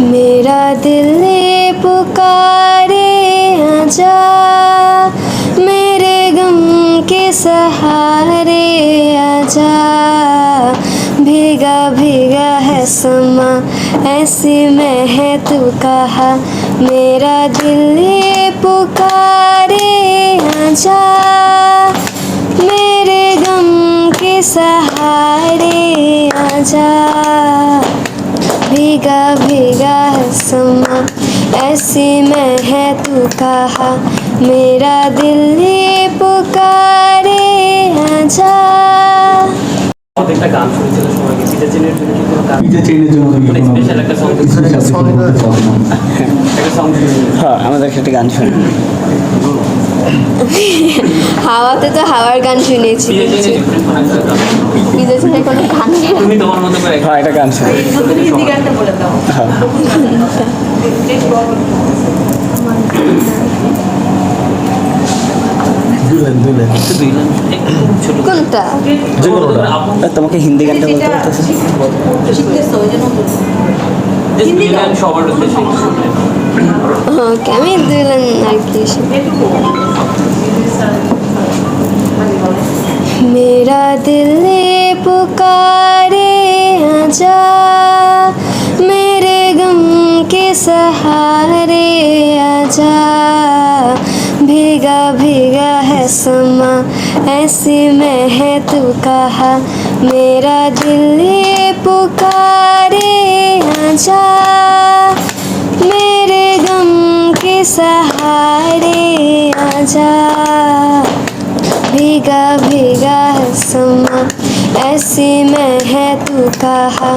मेरा दिल पुकारे आजा, मेरे गम के सहारे आजा। भीगा भीगा है समा, ऐसी में है तू कहा। मेरा दिल पुकारे आजा, मेरे गम के सहारे आजा। भीगा भीगा है समा ऐसी में है तू कहा मेरा दिल ये पुकारे आजा প্রত্যেকটা গান শুনেছিল সবাইকে পিজা চেনের জন্য কি কোনো গান পিজা চেইনের জন্য তুমি মানে কোনো স্পেশাল একটা সং স্পেশাল কিছু বলতে চাও না? একটা সং হ্যাঁ আমাদের একটা গান শুনি হাওয়াতে তো হাওয়ার গান শুনেছি। কোনো গান। গান। তুমি তোমার মতো করে হ্যাঁ একটা গান শুনি। হিন্দি গানটা বলে দাও। দুলেন দুলেন একটু দুই লাইন একটু ছোট কোনটা? যে কোনোটা। তোমাকে হিন্দি গানটা বলতে বলতেছে লাইন সবার উদ্দেশ্যে আমি দুলেন আর কি दिल पुकारे आजा, मेरे गम के सहारे आजा। भीगा भीगा है समा, ऐसी में है तू कहा। मेरा दिल पुकारे आजा, मेरे गम के सहारे आजा। भीगा भीगा है समा ऐसी में है तू कहा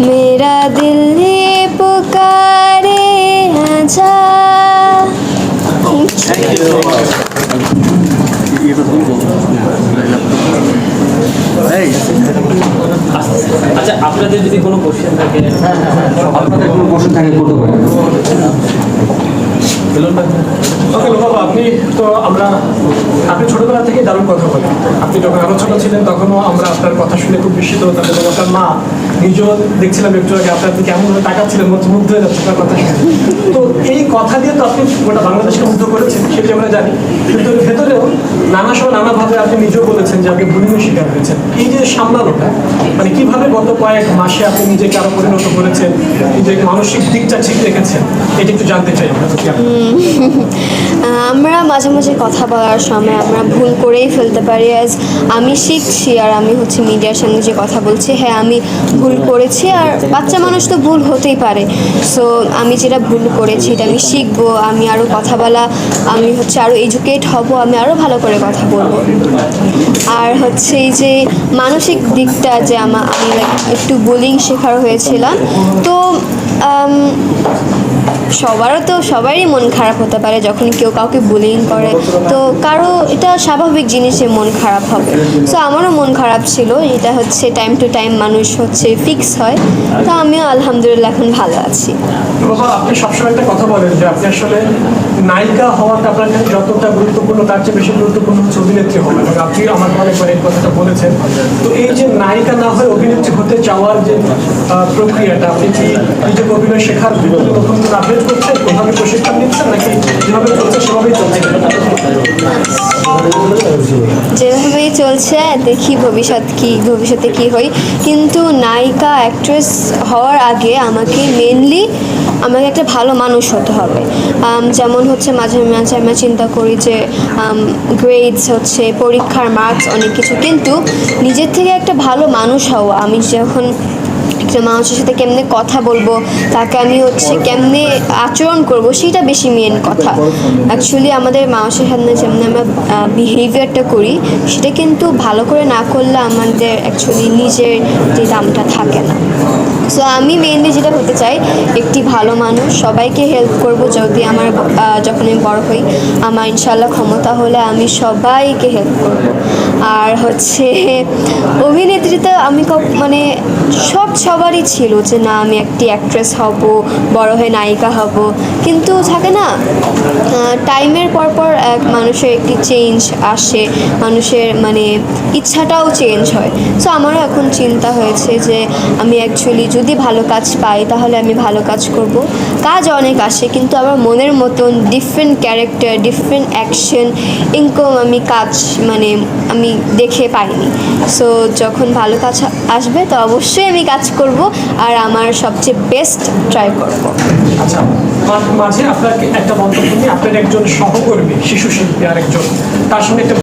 मेरा दिल ये पुकारे आजा আচ্ছা আপনাদের যদি কোনো কোশ্চেন থাকে আপনাদের কোনো প্রশ্ন থাকে করতে পারেন ওকে, বাবা, আপনি তো আমরা, আপনি ছোটবেলা থেকেই দারুণ কথা বলেন। আপনি যখন আরও ছোট ছিলেন, তখনও আমরা আপনার কথা শুনে খুব বিস্মিত হতাম এবং আপনার মা নিজেও দেখছিলাম একটু আগে, আপনার দিকে এমন ভাবে তাকাচ্ছিলেন মধ্যে মুগ্ধ হয়ে যাচ্ছে আপনার কথা তো এই কথা দিয়ে তো আপনি গোটা বাংলাদেশকে মুগ্ধ করেছেন, সেটি আমরা জানি। কিন্তু ভেতরেও নানা সময় নানাভাবে আপনি নিজেও বলেছেন যে আপনি বুলিমের শিকার হয়েছেন। এই যে সামলানোটা মানে কীভাবে গত কয়েক মাসে আপনি নিজেকে আরও পরিণত করেছেন, নিজেকে মানসিক দিকটা ঠিক রেখেছেন, এটা একটু জানতে চাই আমরা আমরা মাঝে মাঝে কথা বলার সময় আমরা ভুল করেই ফেলতে পারি অ্যাজ আমি শিখছি আর আমি হচ্ছে মিডিয়ার সামনে যে কথা বলছি হ্যাঁ আমি ভুল করেছি আর বাচ্চা মানুষ তো ভুল হতেই পারে। সো আমি যেটা ভুল করেছি এটা আমি শিখব, আমি আরও কথা বলা, আমি হচ্ছে আরও এডুকেট হব, আমি আরও ভালো করে কথা বলব। আর হচ্ছে এই যে মানসিক দিকটা যে আমা আমি একটু বুলিং শেখার হয়েছিলাম, তো সবারও তো সবারই মন খারাপ হতে পারে যখন কেউ কাউকে বুলিং করে। তো কারও, এটা স্বাভাবিক জিনিসে মন খারাপ হবে। সো আমারও মন খারাপ ছিল, এটা হচ্ছে টাইম টু টাইম মানুষ হচ্ছে ফিক্স হয়। তো আমিও আলহামদুলিল্লাহ এখন ভালো আছি। আপনি সবসময় একটা কথা বলেন যে আপনি আসলে নায়িকা হওয়াটা আপনার কাছে যতটা গুরুত্বপূর্ণ, তার চেয়ে বেশি গুরুত্বপূর্ণ হচ্ছে অভিনেত্রী এবং আপনি আমার এই কথাটা বলেছেন। তো এই যে নায়িকা না হয়ে অভিনেত্রী হতে চাওয়ার যে প্রক্রিয়াটা, আপনি কি নিজেকে অভিনয় শেখার আপডেট করছেন ওভাবে প্রশিক্ষণ নিচ্ছেন নাকি যেভাবে চলছে, সেভাবেই চলছে? যেভাবেই চলছে, দেখি ভবিষ্যৎ কি, ভবিষ্যতে কি হই কিন্তু নায়িকা অ্যাক্ট্রেস হওয়ার আগে আমাকে মেনলি আমাকে একটা ভালো মানুষ হতে হবে। যেমন হচ্ছে মাঝে মাঝে আমরা চিন্তা করি যে গ্রেডস হচ্ছে, পরীক্ষার মার্কস অনেক কিছু। কিন্তু নিজের থেকে একটা ভালো মানুষ হওয়া, আমি যখন একটা মানুষের সাথে কেমনে কথা বলব, তাকে আমি হচ্ছে কেমনে আচরণ করব, সেটা বেশি মেন কথা। অ্যাকচুয়ালি আমাদের মানুষের সামনে যেমন আমরা বিহেভিয়ারটা করি, সেটা কিন্তু ভালো করে না করলে আমাদের অ্যাকচুয়ালি নিজের যে দামটা থাকে না। সো আমি মেনলি যেটা হতে চাই, একটি ভালো মানুষ, সবাইকে হেল্প করব যদি আমার যখন আমি বড় হই, আমার ইনশাল্লাহ ক্ষমতা হলে আমি সবাইকে হেল্প করব। আর হচ্ছে অভিনেত্রীতে আমি মানে সব সবারই ছিল যে না, আমি একটি অ্যাক্ট্রেস হব, বড় হয়ে নায়িকা হব। কিন্তু থাকে না টাইমের পর পর এক মানুষের একটি চেঞ্জ আসে, মানুষের মানে ইচ্ছাটাও চেঞ্জ হয়। সো আমারও এখন চিন্তা হয়েছে যে আমি অ্যাকচুয়ালি যদি ভালো কাজ পাই, তাহলে আমি ভালো কাজ করব। কাজ অনেক আসে, কিন্তু আমার মনের মতন different character different action income আমি কাজ মানে আমি দেখে পাইনি। সো যখন ভালো কাজ আসবে, তো অবশ্যই আমি কাজ করব। আর আমার সবচেয়ে বেস্ট ট্রাই করব। আচ্ছা মাঝে আপনার একটা মন্তব্য নিয়ে আপনার একজন সহকর্মী, শিশু শিল্পী আর একজন তার সঙ্গে একটা